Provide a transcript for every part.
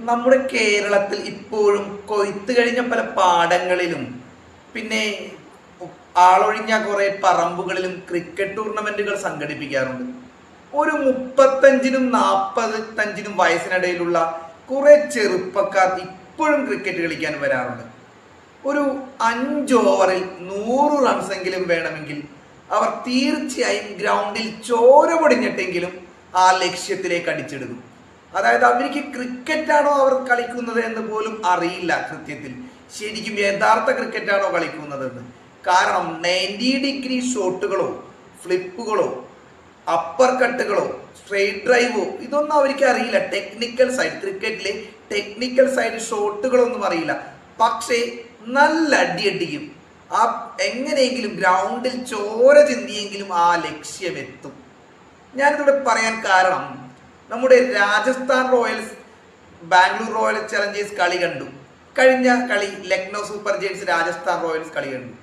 നമ്മുടെ കേരളത്തിൽ ഇപ്പോഴും കൊയ്ത്ത് കഴിഞ്ഞ പല പാടങ്ങളിലും പിന്നെ ആളൊഴിഞ്ഞ കുറേ പറമ്പുകളിലും ക്രിക്കറ്റ് ടൂർണമെന്റുകൾ സംഘടിപ്പിക്കാറുണ്ട്. ഒരു മുപ്പത്തഞ്ചിനും നാൽപ്പത്തഞ്ചിനും വയസ്സിനിടയിലുള്ള കുറേ ചെറുപ്പക്കാർ ഇപ്പോഴും ക്രിക്കറ്റ് കളിക്കാൻ വരാറുണ്ട്. ഒരു അഞ്ച് ഓവറിൽ നൂറ് റൺസെങ്കിലും വേണമെങ്കിൽ അവർ തീർച്ചയായും ഗ്രൗണ്ടിൽ ചോര പൊടിഞ്ഞിട്ടെങ്കിലും ആ ലക്ഷ്യത്തിലേക്ക് അടിച്ചെടുക്കും അതായത് അവർക്ക് ക്രിക്കറ്റാണോ അവർ കളിക്കുന്നത് എന്ന് പോലും അറിയില്ല കൃത്യത്തിൽ. ശരിക്കും യഥാർത്ഥ ക്രിക്കറ്റാണോ കളിക്കുന്നതെന്ന്. കാരണം നയന്റി ഡിഗ്രി ഷോട്ടുകളോ ഫ്ലിപ്പുകളോ അപ്പർ കട്ടുകളോ സ്ട്രെയിറ്റ് ഡ്രൈവോ ഇതൊന്നും അവർക്ക് അറിയില്ല. ടെക്നിക്കൽ സൈഡ് ക്രിക്കറ്റിലെ ടെക്നിക്കൽ സൈഡ് ഷോട്ടുകളൊന്നും അറിയില്ല. പക്ഷേ നല്ല അടിയടിക്കും ആ എങ്ങനെയെങ്കിലും ഗ്രൗണ്ടിൽ ചോര ചിന്തിയെങ്കിലും ആ ലക്ഷ്യമെത്തും. ഞാനിതിവിടെ പറയാൻ കാരണം നമ്മുടെ Rajasthan Royals Bangalore Royal Challengers കളി കണ്ടു. കഴിഞ്ഞ കളി Lucknow Super Giants Rajasthan Royals കളി കണ്ടു.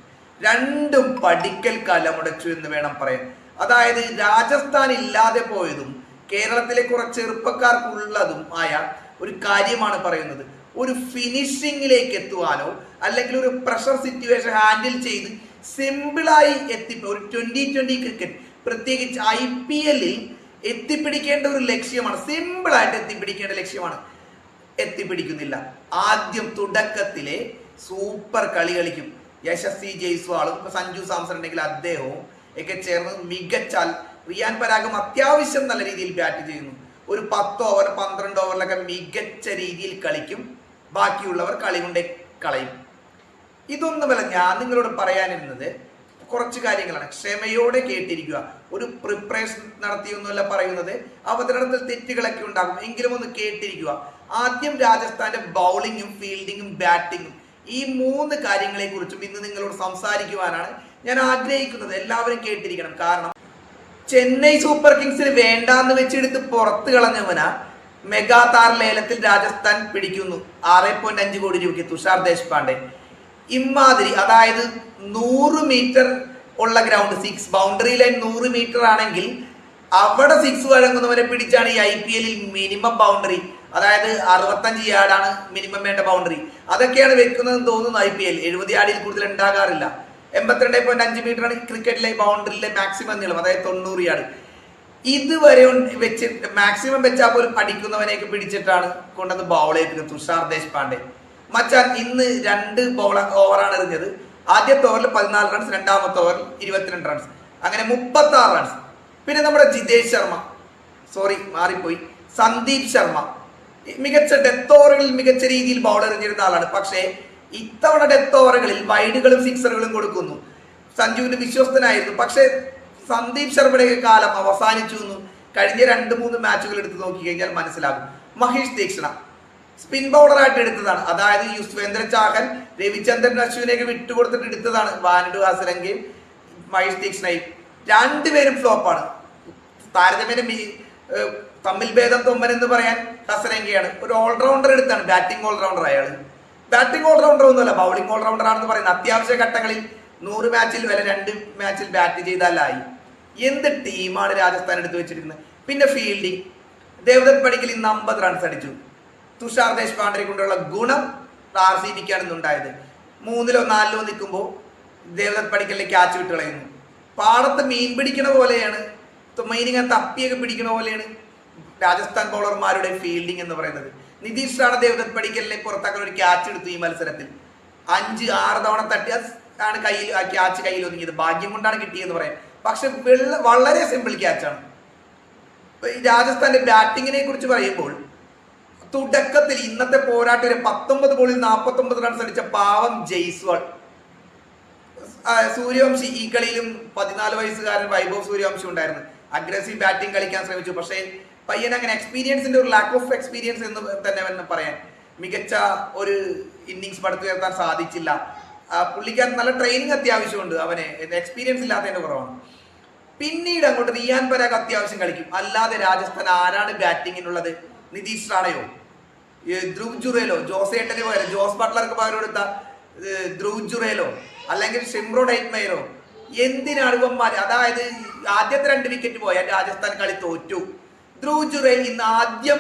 രണ്ടും പഠിക്കൽ കലമുടച്ചു എന്ന് വേണം പറയാൻ. അതായത് രാജസ്ഥാൻ ഇല്ലാതെ പോയതും കേരളത്തിലെ കുറച്ച് ചെറുപ്പക്കാർക്കുള്ളതും ആയ ഒരു കാര്യമാണ് പറയുന്നത്. ഒരു ഫിനിഷിങ്ങിലേക്ക് എത്തുവാനോ അല്ലെങ്കിൽ ഒരു പ്രഷർ സിറ്റുവേഷൻ ഹാൻഡിൽ ചെയ്ത് സിമ്പിളായി എത്തി ഒരു ട്വന്റി ട്വന്റി ക്രിക്കറ്റ് പ്രത്യേകിച്ച് ഐ പി എല്ലിൽ എത്തിപ്പിടിക്കേണ്ട ഒരു ലക്ഷ്യമാണ്. സിമ്പിളായിട്ട് എത്തിപ്പിടിക്കേണ്ട ലക്ഷ്യമാണ്. എത്തിപ്പിടിക്കുന്നില്ല. ആദ്യം തുടക്കത്തിലെ സൂപ്പർ കളി കളിക്കും. യശസ്വി ജയ്സ്വാളും ഇപ്പൊ സഞ്ജു സാംസൺ ഉണ്ടെങ്കിൽ അദ്ദേഹവും ഒക്കെ ചേർന്ന് മികച്ചാൽ റിയാൻ പരാഗം അത്യാവശ്യം നല്ല രീതിയിൽ ബാറ്റ് ചെയ്യുന്നു. ഒരു പത്ത് ഓവർ പന്ത്രണ്ട് ഓവറിലൊക്കെ മികച്ച രീതിയിൽ കളിക്കും. ബാക്കിയുള്ളവർ കളി കൊണ്ടേ കളയും. ഇതൊന്നുമല്ല ഞാൻ നിങ്ങളോട് പറയാനിരുന്നത് കുറച്ച് കാര്യങ്ങളാണ്. ക്ഷമയോടെ കേട്ടിരിക്കുക. ഒരു പ്രിപ്പറേഷൻ നടത്തിയൊന്നുമല്ല പറയുന്നത്. അവതരണത്തിൽ തെറ്റുകളൊക്കെ ഉണ്ടാകും. എങ്കിലും ഒന്ന് കേട്ടിരിക്കുക. ആദ്യം രാജസ്ഥാന്റെ ബൗളിങ്ങും ഫീൽഡിങ്ങും ബാറ്റിങ്ങും ഈ മൂന്ന് കാര്യങ്ങളെ കുറിച്ചും ഇന്ന് നിങ്ങളോട് സംസാരിക്കുവാനാണ് ഞാൻ ആഗ്രഹിക്കുന്നത്. എല്ലാവരും കേട്ടിരിക്കണം. കാരണം ചെന്നൈ സൂപ്പർ കിങ്സിന് വേണ്ടാന്ന് വെച്ചെടുത്ത് പുറത്ത് കളഞ്ഞവന മെഗാ താർ ലേലത്തിൽ രാജസ്ഥാൻ പിടിക്കുന്നു. ആറ് പോയിന്റ് അഞ്ച് കോടി രൂപയ്ക്ക് തുഷാർ ദേശ്പാണ്ഡെ. ഇമാതിരി അതായത് നൂറ് മീറ്റർ ഉള്ള ഗ്രൗണ്ട് സിക്സ് ബൗണ്ടറി ലൈൻ നൂറ് മീറ്റർ ആണെങ്കിൽ അവിടെ സിക്സ് വഴങ്ങുന്നവരെ പിടിച്ചാണ് ഈ ഐ പി എല്ലിൽ മിനിമം ബൗണ്ടറി അതായത് അറുപത്തഞ്ച് യാർഡാണ് മിനിമം വേണ്ട ബൗണ്ടറി അതൊക്കെയാണ് വെക്കുന്നതെന്ന് തോന്നുന്നു ഐ പി എൽ എഴുപത് യാർഡിൽ കൂടുതൽ ഉണ്ടാകാറില്ല. എൺപത്തിരണ്ട് പോയിന്റ് അഞ്ച് മീറ്റർ ആണ് ക്രിക്കറ്റിലെ ബൗണ്ടറിയിലെ മാക്സിമം നീളം അതായത് തൊണ്ണൂറ് യാർഡ് ഇതുവരെ വെച്ച് മാക്സിമം വെച്ചാൽ പോലും അടിക്കുന്നവനെയൊക്കെ പിടിച്ചിട്ടാണ് കൊണ്ടുവന്ന് ബൗൾ തുഷാർ ദേശ്പാണ്ഡെ മച്ചാൻ ഇന്ന് രണ്ട് ബോള ഓവറാണ് എറിഞ്ഞത്. ആദ്യത്തെ ഓവറിൽ പതിനാല് റൺസ് രണ്ടാമത്തെ ഓവറിൽ ഇരുപത്തിരണ്ട് റൺസ് അങ്ങനെ മുപ്പത്തി ആറ് റൺസ് പിന്നെ നമ്മുടെ ജിതേഷ് ശർമ്മ. സോറി മാറിപ്പോയി. സന്ദീപ് ശർമ്മ. മികച്ച ഡെത്ത് ഓവറുകളിൽ മികച്ച രീതിയിൽ ബൗൾ എറിഞ്ഞിരുന്ന ആളാണ്. പക്ഷേ ഇത്തവണ ഡെത്ത് ഓവറുകളിൽ വൈഡുകളും സിക്സറുകളും കൊടുക്കുന്നു. സഞ്ജുവിന് വിശ്വസ്തനായിരുന്നു. പക്ഷേ സന്ദീപ് ശർമ്മയുടെ കാലം അവസാനിച്ചു എന്നും കഴിഞ്ഞ രണ്ട് മൂന്ന് മാച്ചുകൾ എടുത്ത് നോക്കി കഴിഞ്ഞാൽ മനസ്സിലാകും. മഹേഷ് ദീക്ഷണ. സ്പിൻ ബൗളറായിട്ട് എടുത്തതാണ്. അതായത് യുസ്വേന്ദ്ര ചാഹൽ രവിചന്ദ്രൻ അശ്വിനെയൊക്കെ വിട്ടുകൊടുത്തിട്ട് എടുത്തതാണ് വാനഡു ഹാസരംഗയും മഹേഷ് ദീക്ഷണയും. രണ്ടുപേരും ഫ്ലോപ്പാണ് താരതമ്യേന തമ്മിൽ ഭേദം തൊമ്മൻ എന്ന് പറയാൻ ഹസരംഗയാണ് ഒരു ഓൾറൗണ്ടർ എടുത്താണ്. ബാറ്റിംഗ് ഓൾറൗണ്ടർ അയാൾ ബാറ്റിംഗ് ഓൾറൗണ്ടർ ഒന്നുമല്ല ബൗളിംഗ് ഓൾറൗണ്ടർ ആണെന്ന് പറയുന്നത് അത്യാവശ്യ ഘട്ടങ്ങളിൽ നൂറ് മാച്ചിൽ വരെ രണ്ട് മാച്ചിൽ ബാറ്റ് ചെയ്താലായി. എന്ത് ടീമാണ് രാജസ്ഥാൻ എടുത്തു വെച്ചിരിക്കുന്നത്? പിന്നെ ഫീൽഡിംഗ് ദേവദത്ത് പടിക്കൽ ഇന്ന് അമ്പത് റൺസ് അടിച്ചു. തുഷാർ ദേശ്പാണ്ഡെ കൊണ്ടുള്ള ഗുണം ആർ സി ബിക്കാണ് ഇന്നുണ്ടായത് മൂന്നിലോ നാലിലോ നിൽക്കുമ്പോൾ ദേവദത്ത് പടിക്കലിലെ ക്യാച്ച് വിട്ട് കളയുന്നു പാടത്ത് മീൻ പിടിക്കണ പോലെയാണ് മീനിങ്ങനെ തപ്പിയൊക്കെ പിടിക്കണ പോലെയാണ് രാജസ്ഥാൻ ബൗളർമാരുടെ ഫീൽഡിംഗ് എന്ന് പറയുന്നത്. നിതീഷ് റാണ ദേവദത്ത് പടിക്കലിനെ പുറത്താക്കാൻ ഒരു ക്യാച്ച് എടുത്തു ഈ മത്സരത്തിൽ. അഞ്ച് ആറ് തവണ തട്ടി ആണ് കയ്യിൽ ആ ക്യാച്ച് കയ്യിൽ ഒതുങ്ങിയത്. ഭാഗ്യം കൊണ്ടാണ് കിട്ടിയെന്ന് പറയാം. പക്ഷെ വളരെ സിമ്പിൾ ക്യാച്ചാണ്. രാജസ്ഥാന്റെ ബാറ്റിങ്ങിനെ കുറിച്ച് പറയുമ്പോൾ തുടക്കത്തിൽ ഇന്നത്തെ പോരാട്ടം പത്തൊമ്പത് ബോളിൽ നാൽപ്പത്തൊമ്പത് റൺസ് അടിച്ച പാവം ജയ്സ്വാൾ. സൂര്യവംശി ഈ കളിയിലും പതിനാല് വയസ്സുകാരൻ വൈഭവ് സൂര്യവംശി ഉണ്ടായിരുന്നു. അഗ്രസീവ് ബാറ്റിംഗ് കളിക്കാൻ ശ്രമിച്ചു. പക്ഷേ പയ്യൻ അങ്ങനെ എക്സ്പീരിയൻസിന്റെ ഒരു ലാക്ക് ഓഫ് എക്സ്പീരിയൻസ് എന്ന് തന്നെ വേണം പറയാൻ. മികച്ച ഒരു ഇന്നിങ്സ് പടുത്തുയർത്താൻ സാധിച്ചില്ല. പുള്ളിക്കാൻ നല്ല ട്രെയിനിങ് അത്യാവശ്യമുണ്ട്. അവനെ എക്സ്പീരിയൻസ് ഇല്ലാത്തതിന്റെ കുറവാണ്. പിന്നീട് അങ്ങോട്ട് റിയാൻ പരാഗ് അത്യാവശ്യം കളിക്കും. അല്ലാതെ രാജസ്ഥാൻ ആരാണ് ബാറ്റിങ്ങിനുള്ളത് നിതീഷ് റാണയോ? ധ്രുവ് ജുറേലോ? ജോസേട്ടന് പകരം ജോസ് ബട്ട്ലർക്ക് പകരം എടുത്ത ധ്രുവ് ജുറേലോ? അല്ലെങ്കിൽ ഷിംറോ ഡൈറ്റ്മയറോ? എന്തിനാണ് ഇവന്മാർ അതായത് ആദ്യത്തെ രണ്ട് വിക്കറ്റ് പോയാൽ രാജസ്ഥാൻ കളി തോറ്റു. ധ്രുവ് ജുറേൽ ഇന്ന് ആദ്യം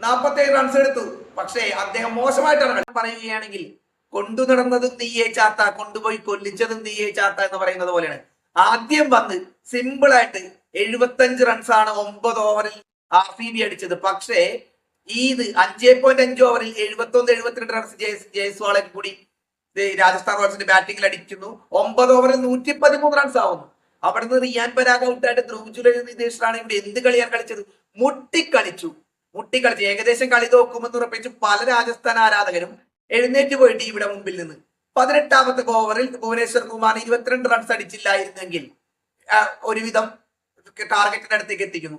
നാൽപ്പത്തേഴ് റൺസ് എടുത്തു. പക്ഷേ അദ്ദേഹം മോശമായിട്ടാണ്. പറയുകയാണെങ്കിൽ കൊണ്ടു നടന്നതും നീയേ ചാത്ത കൊണ്ടുപോയി കൊല്ലിച്ചതും നീയേ ചാത്ത എന്ന് പറയുന്നത് പോലെയാണ്. ആദ്യം വന്ന് സിമ്പിളായിട്ട് എഴുപത്തഞ്ച് റൺസാണ് ഒമ്പത് ഓവറിൽ ആർ സി ബി അടിച്ചത്. പക്ഷേ ഇത് അഞ്ചേ പോയിന്റ് അഞ്ച് ഓവറിൽ എഴുപത്തി ഒന്ന് എഴുപത്തിരണ്ട് റൺസ് ജയ്സ്വാളെ കൂടി രാജസ്ഥാൻ റോയൽസിന്റെ ബാറ്റിംഗിൽ അടിക്കുന്നു. ഒമ്പത് ഓവറിൽ നൂറ്റി പതിമൂന്ന് റൺസ് ആവുന്നു. അവിടുന്ന് റിയാൻ പരാഗ് ഔട്ടായിട്ട് ധ്രുവ് ജുലൈ ഇവിടെ എന്ത് കളിയാണ് കളിച്ചത്? മുട്ടിക്കളിച്ചു. മുട്ടിക്കളിച്ചു. ഏകദേശം കളി തോക്കുമെന്ന് ഉറപ്പിച്ച് പല രാജസ്ഥാൻ ആരാധകരും എഴുന്നേറ്റ് പോയിട്ട് ഇവിടെ മുമ്പിൽ നിന്ന്. പതിനെട്ടാമത്തെ ഓവറിൽ ഭുവനേശ്വർ കുമാർ ഇരുപത്തിരണ്ട് റൺസ് അടിച്ചില്ലായിരുന്നെങ്കിൽ ഒരുവിധം ടാർഗറ്റിന്റെ അടുത്തേക്ക് എത്തിക്കുന്നു.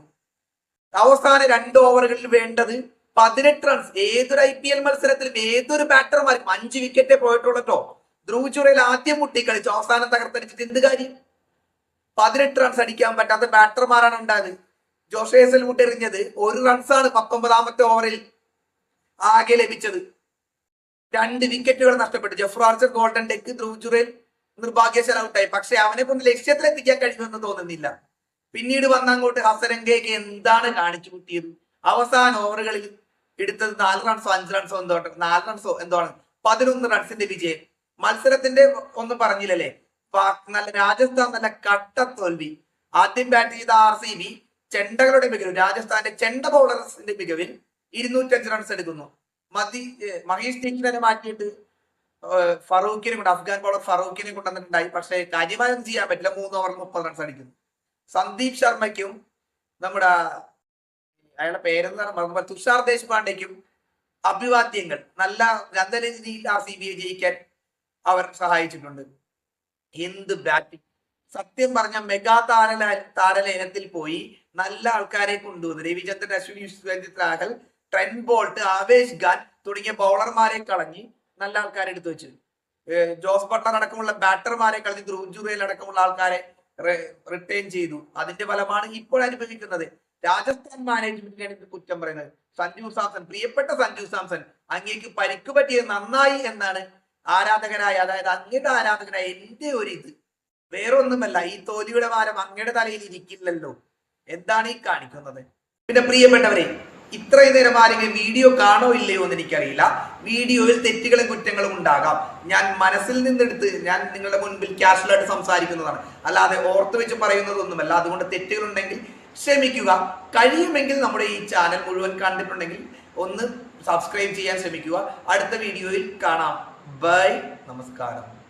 അവസാന രണ്ട് ഓവറുകളിൽ വേണ്ടത് പതിനെട്ട് റൺസ് ഏതൊരു ഐ പി എൽ മത്സരത്തിലും ഏതൊരു ബാറ്റർമാർക്കും അഞ്ച് വിക്കറ്റേ പോയിട്ടുള്ളട്ടോ ധ്രുവ് ചുറയിൽ ആദ്യം മുട്ടി കളിച്ചു അവസാനം തകർത്തടിച്ചിട്ട് എന്ത് കാര്യം? പതിനെട്ട് റൺസ് അടിക്കാൻ പറ്റാത്ത ബാറ്റർമാരാണ് ഉണ്ടായത്. ജോഷ് ഹേസൽവുഡ് എറിഞ്ഞത് ഒരു റൺസാണ് പത്തൊമ്പതാമത്തെ ഓവറിൽ ആകെ ലഭിച്ചത്. രണ്ട് വിക്കറ്റുകൾ നഷ്ടപ്പെട്ടു. Jofra Archer golden duck Dhruv ചുറയിൽ നിർഭാഗ്യശാല ഔട്ടായി പക്ഷെ അവനെ കൊണ്ട് ലക്ഷ്യത്തിലെത്തിക്കാൻ കഴിയുമെന്ന് തോന്നുന്നില്ല. പിന്നീട് വന്ന അങ്ങോട്ട് ഹസരംഗയ്ക്ക് എന്താണ് കാണിച്ചു കൂട്ടിയത്? അവസാന ഓവറുകളിൽ എടുത്തത് നാല് റൺസോ അഞ്ച് റൺസോ എന്തോ നാല് റൺസോ എന്തോ പതിനൊന്ന് റൺസിന്റെ വിജയം. മത്സരത്തിന്റെ ഒന്നും പറഞ്ഞില്ലല്ലേ? നല്ല രാജസ്ഥാൻ നല്ല കട്ട തോൽവി. ആദ്യം ബാറ്റ് ചെയ്ത ആർ സി ബി ചെണ്ടകളുടെ മികവിൽ രാജസ്ഥാന്റെ ചെണ്ട ബൗളേഴ്സിന്റെ മികവിൽ ഇരുന്നൂറ്റഞ്ച് റൺസ് എടുക്കുന്നു. മതി മഹേഷ് ടീക്കിനെ മാറ്റിയിട്ട് ഫറൂഖിനെ കൊണ്ട് അഫ്ഗാൻ ബോളർ ഫറൂഖിനെ കൊണ്ടുവന്നിട്ടുണ്ടായി പക്ഷേ കാര്യമായൊന്നും ചെയ്യാൻ പറ്റില്ല. മൂന്ന് ഓവർ മുപ്പത് റൺസ് അടിക്കുന്നു. സന്ദീപ് ശർമ്മയ്ക്കും നമ്മുടെ അയാളുടെ പേരെന്ന് പറഞ്ഞാൽ തുഷാർ ദേശ്പാണ്ഡേക്കും അഭിവാദ്യങ്ങൾ. നല്ല നല്ല രീതിയിൽ ആർ സി ബിയെ ജയിക്കാൻ അവർ സഹായിച്ചിട്ടുണ്ട്. എന്ത് ബാറ്റിംഗ് സത്യം പറഞ്ഞ മെഗാ താരല താരലേനത്തിൽ പോയി നല്ല ആൾക്കാരെ കൊണ്ടുവന്നു. രവിചന്ദ്രൻ അശ്വിനി സുരജിത് രാഹൽ ട്രെൻ ബോൾട്ട് ആവേശ് ഖാൻ തുടങ്ങിയ ബൗളർമാരെ കളഞ്ഞ് നല്ല ആൾക്കാരെ എടുത്തു വെച്ചു. ജോസ് ബട്ടർ അടക്കമുള്ള ബാറ്റർമാരെ കളഞ്ഞ് ധ്രുവ് അടക്കമുള്ള ആൾക്കാരെ റിട്ടേൺ ചെയ്തു. അതിന്റെ ഫലമാണ് ഇപ്പോൾ അനുഭവിക്കുന്നത്. രാജസ്ഥാൻ മാനേജ്മെന്റിനാണ് ഇത് കുറ്റം പറയുന്നത്. സഞ്ജു സാംസൺ പ്രിയപ്പെട്ട സഞ്ജു സാംസൺ അങ്ങേക്ക് പരിക്ക് പറ്റിയത് നന്നായി എന്നാണ് ആരാധകനായ അതായത് അങ്ങയുടെ ആരാധകരായ എന്റെ ഒരു ഇത്. വേറൊന്നുമല്ല ഈ തോലിയുടെ ഭാരം അങ്ങയുടെ തലയിൽ ഇരിക്കില്ലല്ലോ. എന്താണ് ഈ കാണിക്കുന്നത്? പിന്നെ പ്രിയപ്പെട്ടവരെ ഇത്രയും നേരം ആരെങ്കിലും വീഡിയോ കാണോ ഇല്ലയോ എന്ന് എനിക്കറിയില്ല. വീഡിയോയിൽ തെറ്റുകളും കുറ്റങ്ങളും ഉണ്ടാകാം. ഞാൻ മനസ്സിൽ നിന്നെടുത്ത് ഞാൻ നിങ്ങളുടെ മുൻപിൽ കാഷ്വലായിട്ട് സംസാരിക്കുന്നതാണ്. അല്ലാതെ ഓർത്തു വെച്ച് പറയുന്നതൊന്നുമല്ല. അതുകൊണ്ട് തെറ്റുകളുണ്ടെങ്കിൽ ക്ഷമിക്കുക കഴിയുമെങ്കിൽ നമ്മുടെ ഈ ചാനൽ മുഴുവൻ കണ്ടിട്ടുണ്ടെങ്കിൽ ഒന്ന് സബ്സ്ക്രൈബ് ചെയ്യാൻ ശ്രമിക്കുക. അടുത്ത വീഡിയോയിൽ കാണാം. ബൈ. നമസ്കാരം.